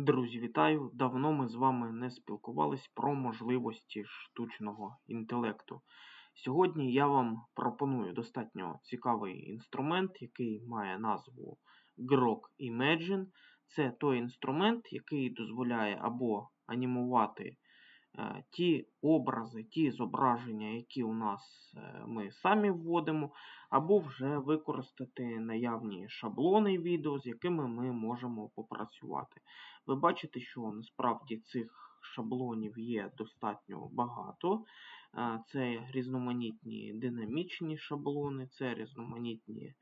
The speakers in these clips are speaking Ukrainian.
Друзі, вітаю! Давно ми з вами не спілкувались про можливості штучного інтелекту. Сьогодні я вам пропоную достатньо цікавий інструмент, який має назву Grok Imagine. Це той інструмент, який дозволяє або анімувати ті образи, ті зображення, які у нас е, ми самі вводимо, або вже використати наявні шаблони відео, з якими ми можемо попрацювати. Ви бачите, що насправді цих шаблонів є достатньо багато. Е, це різноманітні динамічні шаблони, це різноманітні е,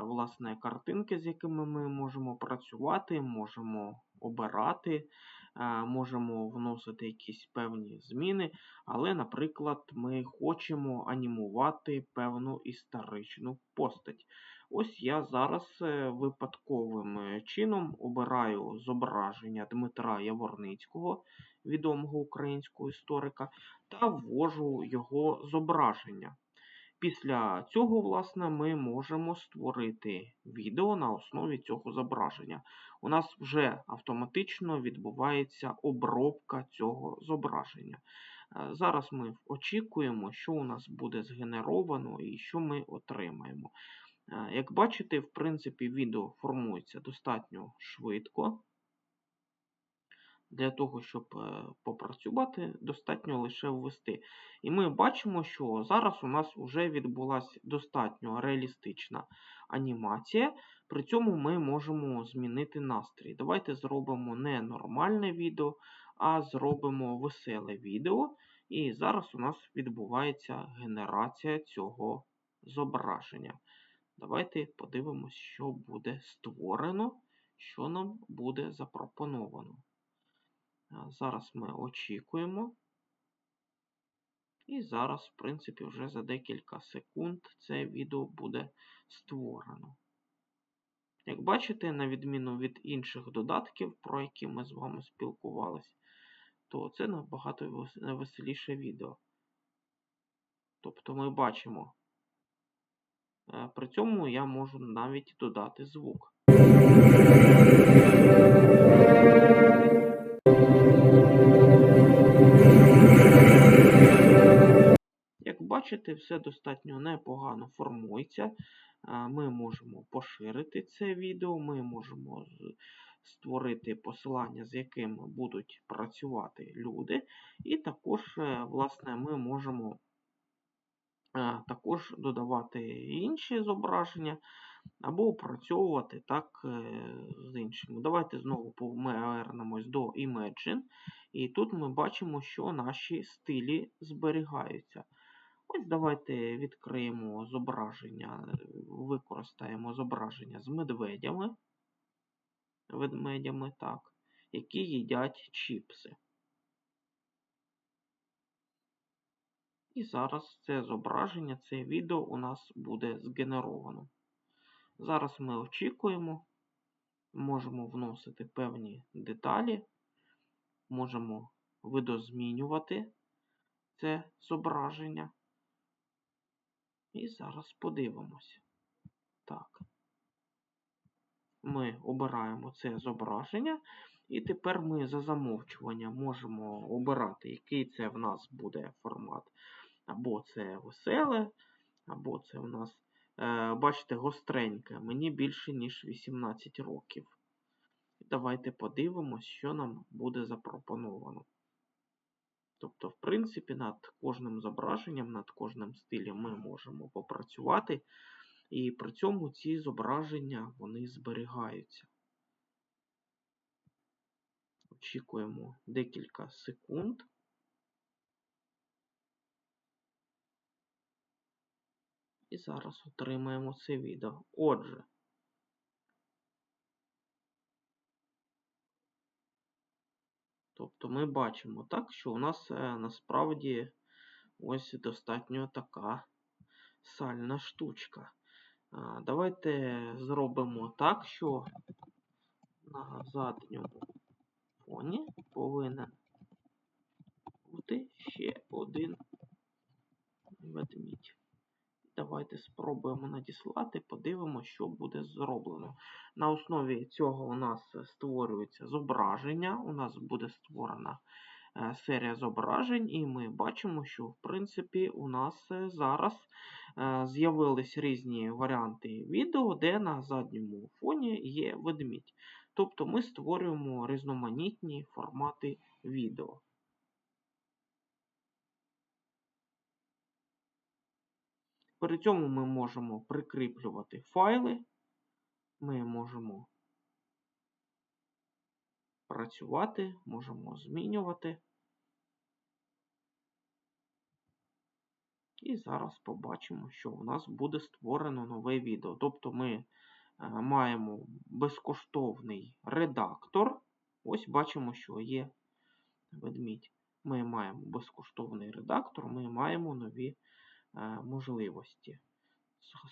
власне, картинки, з якими ми можемо працювати, можемо обирати, е, можемо вносити якісь певні зміни. Але, наприклад, ми хочемо анімувати певну історичну постать. Ось я зараз е, випадковим е, чином обираю зображення Дмитра Яворницького, відомого українського історика, та ввожу його зображення. Після цього, власне, ми можемо створити відео на основі цього зображення. У нас вже автоматично відбувається обробка цього зображення. Е, зараз ми очікуємо, що у нас буде згенеровано і що ми отримаємо. Е, як бачите, в принципі, відео формується достатньо швидко. Для того, щоб е, попрацювати, достатньо лише ввести. І ми бачимо, що зараз у нас вже відбулася достатньо реалістична анімація. При цьому ми можемо змінити настрій. Давайте зробимо не нормальне відео, а зробимо веселе відео. І зараз у нас відбувається генерація цього зображення. Давайте подивимось, що буде створено, що нам буде запропоновано. Зараз ми очікуємо. І зараз, в принципі, вже за декілька секунд це відео буде створено. Як бачите, на відміну від інших додатків, про які ми з вами спілкувалися, то це набагато веселіше відео. Тобто ми бачимо Е, при цьому я можу навіть додати звук. Бачите, все достатньо непогано формується. Е, ми можемо поширити це відео, ми можемо створити посилання, з якими будуть працювати люди. І також, е, власне, ми можемо також додавати інші зображення, або опрацьовувати так е, з іншими. Давайте знову повернемось до Imagine. І тут ми бачимо, що наші стилі зберігаються. Ось давайте відкриємо зображення, використаємо зображення з медведями, ведмедями, так, які їдять чіпси. І зараз це зображення, це відео у нас буде згенеровано. Зараз ми очікуємо, можемо вносити певні деталі, можемо видозмінювати це зображення. І зараз подивимося. Так. Ми обираємо це зображення. І тепер ми за замовчуванням можемо обирати, який це в нас буде формат. Або це веселе, або це в нас, е, бачите, гостреньке. Мені більше, ніж 18 років. Давайте подивимось, що нам буде запропоновано. Тобто, в принципі, над кожним зображенням, над кожним стилем ми можемо попрацювати. І при цьому ці зображення вони зберігаються. Очікуємо декілька секунд. І зараз отримаємо це відео. Отже, тобто ми бачимо так, що у нас е, насправді ось достатньо така сальна штучка. Давайте зробимо так, що на задньому фоні повинен бути ще один. Давайте спробуємо надіслати, подивимося, що буде зроблено. На основі цього у нас створюється зображення. У нас буде створена е, серія зображень, і ми бачимо, що в принципі у нас е, зараз е, з'явились різні варіанти відео, де на задньому фоні є ведмідь. Тобто ми створюємо різноманітні формати відео. При цьому ми можемо прикріплювати файли, ми можемо працювати, можемо змінювати. І зараз побачимо, що у нас буде створено нове відео. Тобто ми е, маємо безкоштовний редактор. Ось бачимо, що є ведмідь. Ми маємо безкоштовний редактор, ми маємо нові можливості.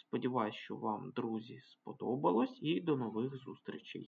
Сподіваюсь, що вам, друзі, сподобалось і до нових зустрічей.